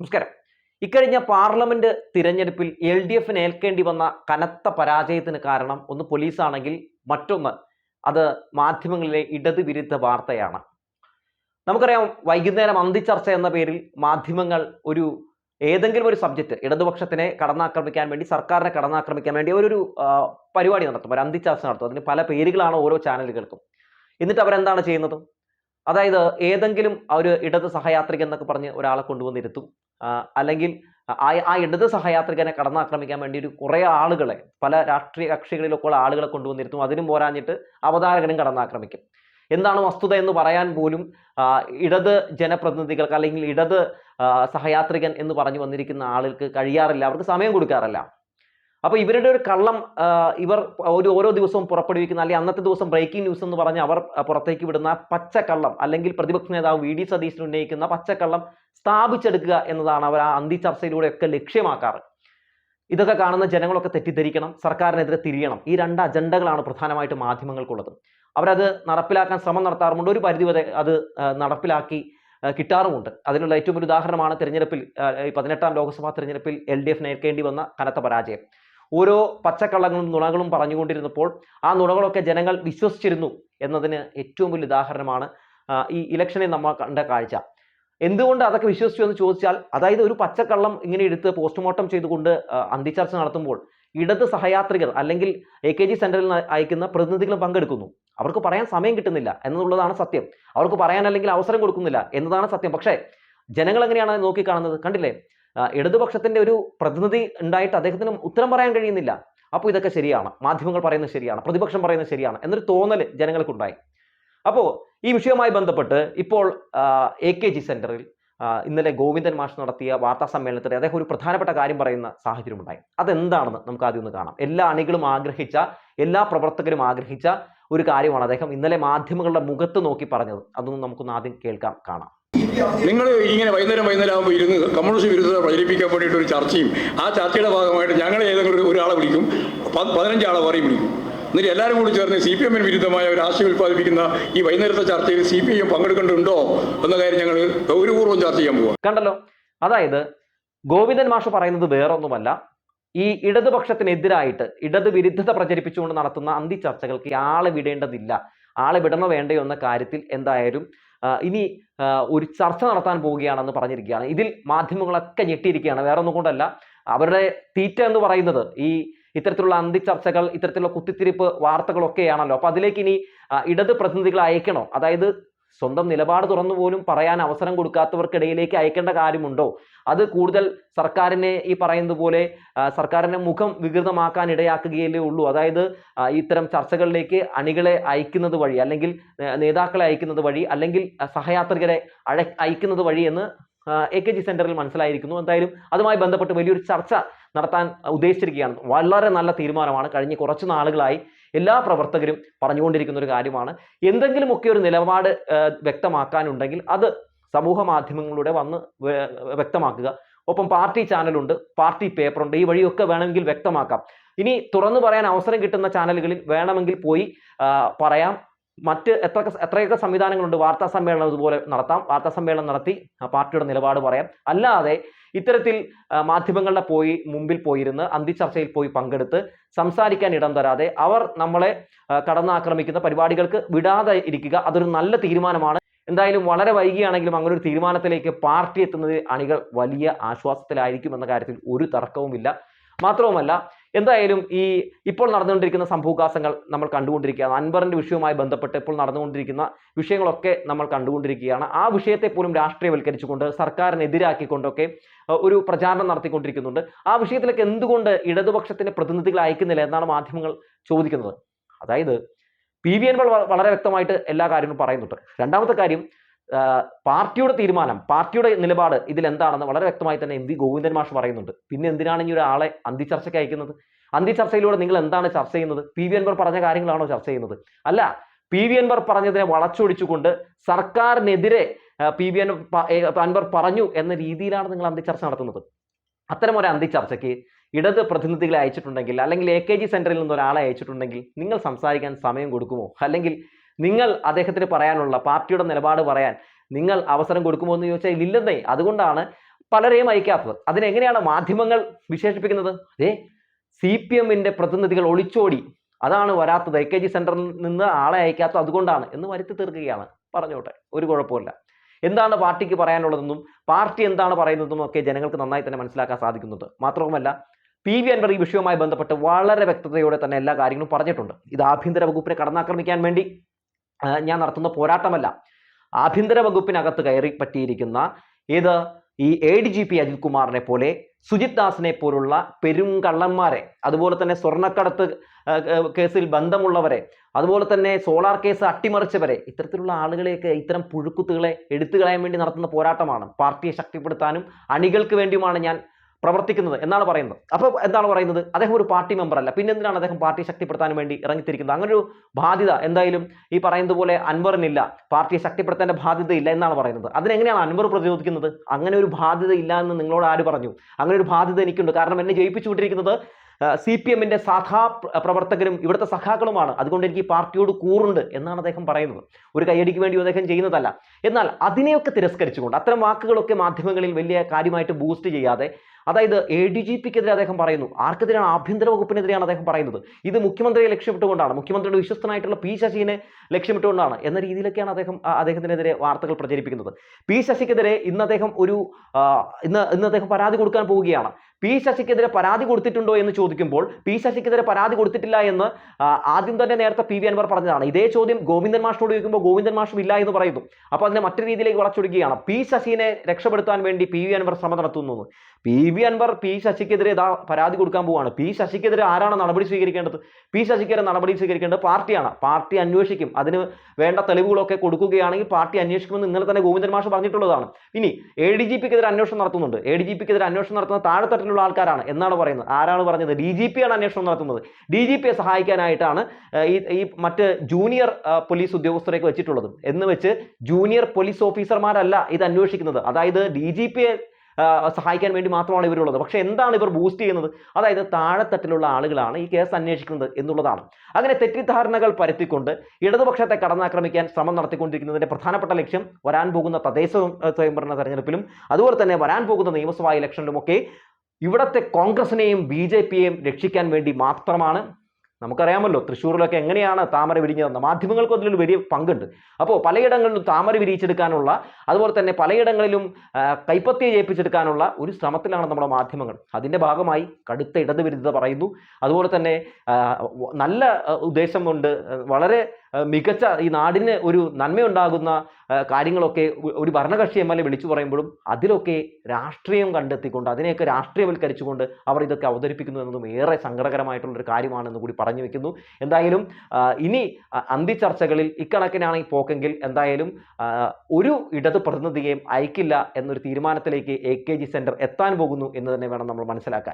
നമസ്കാരം. ഇക്കഴിഞ്ഞ പാർലമെന്റ് തിരഞ്ഞെടുപ്പിൽ എൽ ഡി എഫിന് ഏൽക്കേണ്ടി വന്ന കനത്ത പരാജയത്തിന് കാരണം ഒന്ന് പോലീസാണെങ്കിൽ മറ്റൊന്ന് അത് മാധ്യമങ്ങളിലെ ഇടത് വിരുദ്ധ വാർത്തയാണ്. നമുക്കറിയാം വൈകുന്നേരം അന്തിച്ചർച്ച എന്ന പേരിൽ മാധ്യമങ്ങൾ ഒരു ഏതെങ്കിലും ഒരു സബ്ജക്റ്റ് ഇടതുപക്ഷത്തിനെ കടന്നാക്രമിക്കാൻ വേണ്ടി സർക്കാരിനെ കടന്നാക്രമിക്കാൻ വേണ്ടി ഒരു പരിപാടി നടത്തും. ഒരു അന്തിച്ചർച്ച നടത്തും. അതിന് പല പേരുകളാണ് ഓരോ ചാനലുകൾക്കും. എന്നിട്ട് അവരെന്താണ് ചെയ്യുന്നത്? അതായത് ഏതെങ്കിലും ഒരു ഇടത് സഹയാത്രികൻ എന്നൊക്കെ പറഞ്ഞ് ഒരാളെ കൊണ്ടുവന്നിരുത്തും അല്ലെങ്കിൽ ആ ഇടത് സഹയാത്രികനെ കടന്നാക്രമിക്കാൻ വേണ്ടി ഒരു കുറേ ആളുകളെ പല രാഷ്ട്രീയ കക്ഷികളിലൊക്കെ ഉള്ള ആളുകളെ കൊണ്ടുവന്നിരുന്നു അതിനും പോരാഞ്ഞിട്ട് അവതാരകനും കടന്നാക്രമിക്കും. എന്താണ് വസ്തുത എന്ന് പറയാൻ പോലും ഇടത് ജനപ്രതിനിധികൾക്ക് അല്ലെങ്കിൽ ഇടത് സഹയാത്രികൻ എന്ന് പറഞ്ഞു വന്നിരിക്കുന്ന ആളുകൾക്ക് കഴിയാറില്ല. അവർക്ക് സമയം കൊടുക്കാറില്ല. അപ്പോൾ ഇവരുടെ ഒരു കള്ളം ഇവർ ഒരു ഓരോ ദിവസവും പുറപ്പെടുവിക്കുന്ന അല്ലെങ്കിൽ അന്നത്തെ ദിവസം ബ്രേക്കിംഗ് ന്യൂസ് എന്ന് പറഞ്ഞ് അവർ പുറത്തേക്ക് വിടുന്ന പച്ചക്കള്ളം അല്ലെങ്കിൽ പ്രതിപക്ഷ നേതാവ് വി ഡി സതീശൻ ഉന്നയിക്കുന്ന പച്ചക്കള്ളം സ്ഥാപിച്ചെടുക്കുക എന്നതാണ് അവർ ആ അന്തി ചർച്ചയിലൂടെയൊക്കെ ലക്ഷ്യമാക്കാറ്. ഇതൊക്കെ കാണുന്ന ജനങ്ങളൊക്കെ തെറ്റിദ്ധരിക്കണം സർക്കാരിനെതിരെ തിരിയണം. ഈ രണ്ട് അജണ്ടകളാണ് പ്രധാനമായിട്ട് മാധ്യമങ്ങൾക്കുള്ളത്. അവരത് നടപ്പിലാക്കാൻ ശ്രമം നടത്താറുമുണ്ട്. ഒരു പരിധിവരെ അത് നടപ്പിലാക്കി കിട്ടാറുമുണ്ട്. അതിനുള്ള ഏറ്റവും ഒരു ഉദാഹരണമാണ് തിരഞ്ഞെടുപ്പിൽ പതിനെട്ടാം ലോക്സഭാ തിരഞ്ഞെടുപ്പിൽ എൽ ഡി എഫ് നേരിടേണ്ടി വന്ന കനത്ത പരാജയം. ഓരോ പച്ചക്കള്ളങ്ങളും നുണകളും പറഞ്ഞുകൊണ്ടിരുന്നപ്പോൾ ആ നുണകളൊക്കെ ജനങ്ങൾ വിശ്വസിച്ചിരുന്നു എന്നതിന് ഏറ്റവും വലിയ ഉദാഹരണമാണ് ഈ ഇലക്ഷനെ നമ്മൾ കണ്ട കാഴ്ച. എന്തുകൊണ്ട് അതൊക്കെ വിശ്വസിച്ചു എന്ന് ചോദിച്ചാൽ അതായത് ഒരു പച്ചക്കള്ളം ഇങ്ങനെ എടുത്ത് പോസ്റ്റ്മോർട്ടം ചെയ്തുകൊണ്ട് അന്തിച്ചർച്ച നടത്തുമ്പോൾ ഇടത് സഹയാത്രികർ അല്ലെങ്കിൽ എ കെ ജി സെന്ററിൽ അയക്കുന്ന പ്രതിനിധികളും പങ്കെടുക്കുന്നു. അവർക്ക് പറയാൻ സമയം കിട്ടുന്നില്ല എന്നുള്ളതാണ് സത്യം. അവർക്ക് പറയാൻ അല്ലെങ്കിൽ അവസരം കൊടുക്കുന്നില്ല എന്നതാണ് സത്യം. പക്ഷേ ജനങ്ങൾ എങ്ങനെയാണ് നോക്കിക്കാണുന്നത്? കണ്ടില്ലേ? ഇടതുപക്ഷത്തിന്റെ ഒരു പ്രതിനിധി ഉണ്ടായിട്ട് അദ്ദേഹത്തിന് ഉത്തരം പറയാൻ കഴിയുന്നില്ല. അപ്പോൾ ഇതൊക്കെ ശരിയാണ്. മാധ്യമങ്ങൾ പറയുന്നത് ശരിയാണ്. പ്രതിപക്ഷം പറയുന്നത് ശരിയാണ് എന്നൊരു തോന്നൽ ജനങ്ങൾക്കുണ്ടായി. അപ്പോൾ ഈ വിഷയവുമായി ബന്ധപ്പെട്ട് ഇപ്പോൾ എ കെ ജി സെന്ററിൽ ഇന്നലെ ഗോവിന്ദൻ മാഷ് നടത്തിയ വാർത്താ സമ്മേളനത്തിൽ അദ്ദേഹം ഒരു പ്രധാനപ്പെട്ട കാര്യം പറയുന്ന സാഹചര്യം ഉണ്ടായി അതെന്താണെന്ന് നമുക്ക് ആദ്യം ഒന്ന് കാണാം. എല്ലാ അണികളും ആഗ്രഹിച്ച എല്ലാ പ്രവർത്തകരും ആഗ്രഹിച്ച ഒരു കാര്യമാണ് അദ്ദേഹം ഇന്നലെ മാധ്യമങ്ങളുടെ മുഖത്ത് നോക്കി പറഞ്ഞത്. അതൊന്നും നമുക്കൊന്ന് ആദ്യം കേൾക്കാം കാണാം. നിങ്ങൾ ഇങ്ങനെ വൈകുന്നേരം വൈകുന്നേരം ആകുമ്പോൾ ഇരുന്ന് കമ്മ്യൂണിസ്റ്റ് വിരുദ്ധത പ്രചരിപ്പിക്കാൻ വേണ്ടിയിട്ട് ഒരു ചർച്ചയും ആ ചർച്ചയുടെ ഭാഗമായിട്ട് ഞങ്ങൾ ഏതെങ്കിലും ഒരു- ഒരാളെ വിളിക്കും പതിനഞ്ചാളെ പറയും വിളിക്കും. എന്നിട്ട് എല്ലാവരും കൂടി ചേർന്ന് സി പി എമ്മിന് വിരുദ്ധമായ ഒരു ആശയം ഉൽപ്പാദിപ്പിക്കുന്ന ഈ വൈകുന്നേരത്തെ ചർച്ചയിൽ സി പി എം പങ്കെടുക്കേണ്ടതുണ്ടോ എന്ന കാര്യം ഞങ്ങൾ ഗൗരവപൂർവം ചർച്ച ചെയ്യാൻ പോകാം കണ്ടല്ലോ? അതായത് ഗോവിന്ദൻ മാഷ് പറയുന്നത് വേറൊന്നുമല്ല. ഈ ഇടതുപക്ഷത്തിനെതിരായിട്ട് ഇടതു വിരുദ്ധത പ്രചരിപ്പിച്ചുകൊണ്ട് നടത്തുന്ന അന്തി ചർച്ചകൾക്ക് ആളെ വിടേണ്ടതില്ല. ആളെ വിടണോ വേണ്ടയോ എന്ന കാര്യത്തിൽ എന്തായാലും ഇനി ഒരു ചർച്ച നടത്താൻ പോവുകയാണെന്ന് പറഞ്ഞിരിക്കുകയാണ്. ഇതിൽ മാധ്യമങ്ങളൊക്കെ ഞെട്ടിയിരിക്കുകയാണ്. വേറെ ഒന്നും കൊണ്ടല്ല. അവരുടെ തീറ്റ എന്ന് പറയുന്നത് ഈ ഇത്തരത്തിലുള്ള അന്തി ചർച്ചകൾ ഇത്തരത്തിലുള്ള കുത്തിത്തിരിപ്പ് വാർത്തകളൊക്കെയാണല്ലോ. അപ്പൊ അതിലേക്ക് ഇനി ഇടത് പ്രതിനിധികളെ അയക്കണോ? അതായത് സ്വന്തം നിലപാട് തുറന്നു പോലും പറയാൻ അവസരം കൊടുക്കാത്തവർക്കിടയിലേക്ക് അയക്കേണ്ട കാര്യമുണ്ടോ? അത് കൂടുതൽ സർക്കാരിനെ ഈ പറയുന്നത് പോലെ സർക്കാരിനെ മുഖം വികൃതമാക്കാൻ ഇടയാക്കുകയല്ലേ ഉള്ളൂ. അതായത് ഇത്തരം ചർച്ചകളിലേക്ക് അണികളെ അയക്കുന്നത് വഴി അല്ലെങ്കിൽ നേതാക്കളെ അയക്കുന്നത് വഴി അല്ലെങ്കിൽ സഹയാത്രികരെ അഴ അയക്കുന്നത് വഴി എന്ന് എ കെ ജി സെന്ററിൽ മനസ്സിലായിരിക്കുന്നു. എന്തായാലും അതുമായി ബന്ധപ്പെട്ട് വലിയൊരു ചർച്ച നടത്താൻ ഉദ്ദേശിച്ചിരിക്കുകയാണ്. വളരെ നല്ല തീരുമാനമാണ്. കഴിഞ്ഞ കുറച്ച് നാളുകളായി എല്ലാ പ്രവർത്തകരും പറഞ്ഞുകൊണ്ടിരിക്കുന്ന ഒരു കാര്യമാണ്. എന്തെങ്കിലുമൊക്കെ ഒരു നിലപാട് വ്യക്തമാക്കാനുണ്ടെങ്കിൽ അത് സമൂഹ മാധ്യമങ്ങളിലൂടെ വന്ന് വ്യക്തമാക്കുക. ഒപ്പം പാർട്ടി ചാനലുണ്ട് പാർട്ടി പേപ്പറുണ്ട് ഈ വഴിയൊക്കെ വേണമെങ്കിൽ വ്യക്തമാക്കാം. ഇനി തുറന്നു പറയാൻ അവസരം കിട്ടുന്ന ചാനലുകളിൽ വേണമെങ്കിൽ പോയി പറയാം. മറ്റ് എത്ര എത്രയൊക്കെ സംവിധാനങ്ങളുണ്ട്? വാർത്താ സമ്മേളനം ഇതുപോലെ നടത്താം. വാർത്താ സമ്മേളനം നടത്തി പാർട്ടിയുടെ നിലപാട് പറയാം. അല്ലാതെ ഇത്തരത്തിൽ മാധ്യമങ്ങളുടെ പോയി മുമ്പിൽ പോയിരുന്ന് അന്തിച്ചർച്ചയിൽ പോയി പങ്കെടുത്ത് സംസാരിക്കാൻ ഇടം തരാതെ അവർ നമ്മളെ കടന്നാക്രമിക്കുന്ന പരിപാടികൾക്ക് വിടാതെ ഇരിക്കുക അതൊരു നല്ല തീരുമാനമാണ്. എന്തായാലും വളരെ വൈകിയാണെങ്കിലും അങ്ങനെ ഒരു തീരുമാനത്തിലേക്ക് പാർട്ടി എത്തുന്നത് അണികൾ വലിയ ആശ്വാസത്തിലായിരിക്കും എന്ന കാര്യത്തിൽ ഒരു തർക്കവുമില്ല. മാത്രവുമല്ല എന്തായാലും ഈ ഇപ്പോൾ നടന്നുകൊണ്ടിരിക്കുന്ന സംഭവകാശങ്ങൾ നമ്മൾ കണ്ടുകൊണ്ടിരിക്കുകയാണ്. അൻവറിന്റെ വിഷയവുമായി ബന്ധപ്പെട്ട് ഇപ്പോൾ നടന്നുകൊണ്ടിരിക്കുന്ന വിഷയങ്ങളൊക്കെ നമ്മൾ കണ്ടുകൊണ്ടിരിക്കുകയാണ്. ആ വിഷയത്തെ പോലും രാഷ്ട്രീയവൽക്കരിച്ചുകൊണ്ട് സർക്കാരിനെതിരാക്കിക്കൊണ്ടൊക്കെ ഒരു പ്രചാരണം നടത്തിക്കൊണ്ടിരിക്കുന്നുണ്ട്. ആ വിഷയത്തിലേക്ക് എന്തുകൊണ്ട് ഇടതുപക്ഷത്തിന്റെ പ്രതിനിധികളെ അയക്കുന്നില്ല എന്നാണ് മാധ്യമങ്ങൾ ചോദിക്കുന്നത്. അതായത് പി വി അൻവർ വളരെ വ്യക്തമായിട്ട് എല്ലാ കാര്യങ്ങളും പറയുന്നുണ്ട്. രണ്ടാമത്തെ കാര്യം പാർട്ടിയുടെ തീരുമാനം പാർട്ടിയുടെ നിലപാട് ഇതിൽ എന്താണെന്ന് വളരെ വ്യക്തമായി തന്നെ എം വി ഗോവിന്ദൻ മാഷ് പറയുന്നുണ്ട്. പിന്നെ എന്തിനാണ് ഇനി ഒരാളെ അന്തിച്ചർച്ചയ്ക്ക് അയക്കുന്നത്? അന്തിച്ചർച്ചയിലൂടെ നിങ്ങൾ എന്താണ് ചർച്ച ചെയ്യുന്നത്? പി വി അൻവർ പറഞ്ഞ കാര്യങ്ങളാണോ ചർച്ച ചെയ്യുന്നത്? അല്ല പി വി അൻവർ പറഞ്ഞതിനെ വളച്ചൊടിച്ചുകൊണ്ട് സർക്കാരിനെതിരെ പി വി അൻവർ പറഞ്ഞു എന്ന രീതിയിലാണ് നിങ്ങൾ അന്തി ചർച്ച നടത്തുന്നത്. അത്തരം ഒരു അന്തിച്ചർച്ചയ്ക്ക് ഇടത് പ്രതിനിധികളെ അയച്ചിട്ടുണ്ടെങ്കിൽ അല്ലെങ്കിൽ എ കെ ജി സെന്ററിൽ നിന്ന് ഒരാളെ അയച്ചിട്ടുണ്ടെങ്കിൽ നിങ്ങൾ സംസാരിക്കാൻ സമയം കൊടുക്കുമോ? അല്ലെങ്കിൽ നിങ്ങൾ അദ്ദേഹത്തിന് പറയാനുള്ള പാർട്ടിയുടെ നിലപാട് പറയാൻ നിങ്ങൾ അവസരം കൊടുക്കുമോ എന്ന് ചോദിച്ചാൽ ഇല്ലെന്നേ അതുകൊണ്ടാണ് പലരെയും അയക്കാത്തത്. അതിനെങ്ങനെയാണ് മാധ്യമങ്ങൾ വിശേഷിപ്പിക്കുന്നത്? ഏ സി പി എമ്മിന്റെ പ്രതിനിധികൾ ഒളിച്ചോടി. അതാണ് വരാത്തത്. എ കെ ജി സെന്ററിൽ നിന്ന് ആളെ അയക്കാത്തത് അതുകൊണ്ടാണ് എന്ന് വരുത്തി തീർക്കുകയാണ്. പറഞ്ഞോട്ടെ. ഒരു കുഴപ്പമില്ല എന്താണ് പാർട്ടിക്ക് പറയാനുള്ളതെന്നും പാർട്ടി എന്താണ് പറയുന്നതെന്നും ഒക്കെ ജനങ്ങൾക്ക് നന്നായി തന്നെ മനസ്സിലാക്കാൻ സാധിക്കുന്നുണ്ട്. മാത്രവുമല്ല പി വി അൻവർ ഈ വിഷയവുമായി ബന്ധപ്പെട്ട് വളരെ വ്യക്തതയോടെ തന്നെ എല്ലാ കാര്യങ്ങളും പറഞ്ഞിട്ടുണ്ട്. ഇത് ആഭ്യന്തര വകുപ്പിനെ കടന്നാക്രമിക്കാൻ വേണ്ടി ഞാൻ നടത്തുന്ന പോരാട്ടമല്ല. ആഭ്യന്തര വകുപ്പിനകത്ത് കയറി പറ്റിയിരിക്കുന്ന ഇത് ഈ A D G P Ajith കുമാറിനെ പോലെ സുജിത് ദാസിനെ പോലുള്ള പെരുങ്കള്ളന്മാരെ അതുപോലെ തന്നെ സ്വർണക്കടത്ത് കേസിൽ ബന്ധമുള്ളവരെ അതുപോലെ തന്നെ സോളാർ കേസ് അട്ടിമറിച്ചവരെ ഇത്തരത്തിലുള്ള ആളുകളെയൊക്കെ ഇത്തരം പുഴുക്കുത്തുകളെ എടുത്തു കളയാൻ വേണ്ടി നടത്തുന്ന പോരാട്ടമാണ്. പാർട്ടിയെ ശക്തിപ്പെടുത്താനും അണികൾക്ക് വേണ്ടിയുമാണ് ഞാൻ പ്രവർത്തിക്കുന്നത് എന്നാണ് പറയുന്നത്. അപ്പോൾ എന്താണ് പറയുന്നത്? അദ്ദേഹം ഒരു പാർട്ടി മെമ്പർ അല്ല. പിന്നെ എന്തിനാണ് അദ്ദേഹം പാർട്ടി ശക്തിപ്പെടുത്താൻ വേണ്ടി ഇറങ്ങിത്തിരിക്കുന്നത്? അങ്ങനെ ഒരു ബാധ്യത എന്തായാലും ഈ പറയുന്നത് പോലെ അൻവറിനില്ല. പാർട്ടിയെ ശക്തിപ്പെടുത്തേണ്ട ബാധ്യത ഇല്ല എന്നാണ് പറയുന്നത്. അതിനെങ്ങനെയാണ് അൻവർ പ്രതിരോധിക്കുന്നത്? അങ്ങനെ ഒരു ബാധ്യത ഇല്ല എന്ന് നിങ്ങളോട് ആര് പറഞ്ഞു? അങ്ങനെ ഒരു ബാധ്യത എനിക്കുണ്ട്. കാരണം എന്നെ ജയിപ്പിച്ചു വിട്ടിരിക്കുന്നത് സി പി എമ്മിന്റെ സാധാ പ്രവർത്തകരും ഇവിടുത്തെ സഖാക്കളുമാണ്. അതുകൊണ്ട് എനിക്ക് ഈ പാർട്ടിയോട് കൂറുണ്ട് എന്നാണ് അദ്ദേഹം പറയുന്നത്. ഒരു കൈയടിക്ക് വേണ്ടി അദ്ദേഹം ചെയ്യുന്നതല്ല. എന്നാൽ അതിനെയൊക്കെ തിരസ്കരിച്ചുകൊണ്ട് അത്തരം വാക്കുകളൊക്കെ മാധ്യമങ്ങളിൽ വലിയ കാര്യമായിട്ട് ബൂസ്റ്റ് ചെയ്യാതെ അതായത് എ ഡി ജി പിക്കെതിരെ അദ്ദേഹം പറയുന്നു. ആർക്കെതിരെയാണ് ആഭ്യന്തര വകുപ്പിനെതിരെയാണ് അദ്ദേഹം പറയുന്നത്. ഇത് മുഖ്യമന്ത്രിയെ ലക്ഷ്യമിട്ടുകൊണ്ടാണ്. മുഖ്യമന്ത്രിയുടെ വിശ്വസ്തനായിട്ടുള്ള പി ശശിനെ ലക്ഷ്യമിട്ടുകൊണ്ടാണ് എന്ന രീതിയിലൊക്കെയാണ് അദ്ദേഹം അദ്ദേഹത്തിനെതിരെ വാർത്തകൾ പ്രചരിപ്പിക്കുന്നത്. പി ശശിക്കെതിരെ ഇന്ന് അദ്ദേഹം ഒരു ഇന്ന് ഇന്ന് അദ്ദേഹം പരാതി കൊടുക്കാൻ പോവുകയാണ്. പി ശശിക്കെതിരെ പരാതി കൊടുത്തിട്ടുണ്ടോ എന്ന് ചോദിക്കുമ്പോൾ പി ശശിക്കെതിരെ പരാതി കൊടുത്തിട്ടില്ല എന്ന് ആദ്യം തന്നെ നേരത്തെ പി വി അൻവർ പറഞ്ഞതാണ്. ഇതേ ചോദ്യം ഗോവിന്ദൻ മാഷിനോട് ചോദിക്കുമ്പോൾ ഗോവിന്ദൻ മാഷും ഇല്ല എന്ന് പറയുന്നു. അപ്പോൾ അതിനെ മറ്റു രീതിയിലേക്ക് വളച്ചൊടുക്കുകയാണ്. പി ശശിനെ രക്ഷപ്പെടുത്താൻ വേണ്ടി പി വി അൻവർ ശ്രമം നടത്തുന്നു. പി വി അൻവർ പി ശശിക്കെതിരെ ഇതാ പരാതി കൊടുക്കാൻ പോവാണ്. പി ശശിക്കെതിരെ ആരാണ് നടപടി സ്വീകരിക്കേണ്ടത്? പി ശശിക്കെതിരെ നടപടി സ്വീകരിക്കേണ്ടത് പാർട്ടിയാണ്. പാർട്ടി അന്വേഷിക്കും. അതിന് വേണ്ട തെളിവുകളൊക്കെ കൊടുക്കുകയാണെങ്കിൽ പാർട്ടി അന്വേഷിക്കുമെന്ന് ഇന്നലെ തന്നെ ഗോവിന്ദൻ മാഷ് പറഞ്ഞിട്ടുള്ളതാണ്. ഇനി എ ഡി ജി പിക്കെതിരെ അന്വേഷണം നടത്തുന്നുണ്ട്. എ ഡി ജി പിക്കെതിരെ അന്വേഷണം നടത്തുന്ന താഴെത്തട്ടിലുള്ള ആൾക്കാരാണ് എന്നാണ് പറയുന്നത്. ആരാണ് പറഞ്ഞത്? ഡി ജി പി ആണ് അന്വേഷണം നടത്തുന്നത്. ഡി ജി പിയെ സഹായിക്കാനായിട്ടാണ് ഈ ഈ മറ്റ് ജൂനിയർ പോലീസ് ഉദ്യോഗസ്ഥരെയൊക്കെ വെച്ചിട്ടുള്ളത്. എന്ന് വെച്ച് ജൂനിയർ പോലീസ് ഓഫീസർമാരല്ല ഇത് അന്വേഷിക്കുന്നത്. അതായത് ഡി ജി പിയെ സഹായിക്കാൻ വേണ്ടി മാത്രമാണ് ഇവരുള്ളത്. പക്ഷേ എന്താണ് ഇവർ ബൂസ്റ്റ് ചെയ്യുന്നത്? അതായത് താഴെത്തട്ടിലുള്ള ആളുകളാണ് ഈ കേസ് അന്വേഷിക്കുന്നത് എന്നുള്ളതാണ്. അങ്ങനെ തെറ്റിദ്ധാരണകൾ പരത്തിക്കൊണ്ട് ഇടതുപക്ഷത്തെ കടന്നാക്രമിക്കാൻ ശ്രമം നടത്തിക്കൊണ്ടിരിക്കുന്നതിന്റെ പ്രധാനപ്പെട്ട ലക്ഷ്യം വരാൻ പോകുന്ന തദ്ദേശ സ്വയം- സ്വയംഭരണ തെരഞ്ഞെടുപ്പിലും അതുപോലെ തന്നെ വരാൻ പോകുന്ന നിയമസഭാ ഇലക്ഷനിലുമൊക്കെ ഇവിടത്തെ കോൺഗ്രസിനെയും ബി ജെ പിയെയും രക്ഷിക്കാൻ വേണ്ടി മാത്രമാണ് നമുക്കറിയാമല്ലോ. തൃശ്ശൂരിലൊക്കെ എങ്ങനെയാണ് താമര വിരിഞ്ഞതെന്ന് മാധ്യമങ്ങൾക്കും അതിലൊരു വലിയ പങ്കുണ്ട്. അപ്പോൾ പലയിടങ്ങളിലും താമര വിരിയിച്ചെടുക്കാനുള്ള അതുപോലെ തന്നെ പലയിടങ്ങളിലും കൈപ്പത്തിയെ ജയിപ്പിച്ചെടുക്കാനുള്ള ഒരു ശ്രമത്തിലാണ് നമ്മുടെ മാധ്യമങ്ങൾ. അതിന്റെ ഭാഗമായി കടുത്ത ഇടതുവിരുദ്ധത പറയുന്നു. അതുപോലെ തന്നെ നല്ല ഉദ്ദേശമുണ്ട്. വളരെ മികച്ച ഈ നാടിന് ഒരു നന്മയുണ്ടാകുന്ന കാര്യങ്ങളൊക്കെ ഒരു ഭരണകക്ഷി എം എൽ എ വിളിച്ചു പറയുമ്പോഴും അതിലൊക്കെ രാഷ്ട്രീയം കണ്ടെത്തിക്കൊണ്ട് അതിനെയൊക്കെ രാഷ്ട്രീയവൽക്കരിച്ചുകൊണ്ട് അവർ ഇതൊക്കെ അവതരിപ്പിക്കുന്നു എന്നതും ഏറെ സങ്കടകരമായിട്ടുള്ളൊരു കാര്യമാണെന്ന് കൂടി പറഞ്ഞു വെക്കുന്നു. എന്തായാലും ഇനി അന്തി ചർച്ചകളിൽ ഇക്കണക്കിനാണ് ഈ പോക്കെങ്കിൽ എന്തായാലും ഒരു ഇടത് പ്രതിനിധിയെയും അയക്കില്ല എന്നൊരു തീരുമാനത്തിലേക്ക് എ കെ ജി സെന്റർ എത്താൻ പോകുന്നു എന്ന് തന്നെ വേണം നമ്മൾ മനസ്സിലാക്കാൻ.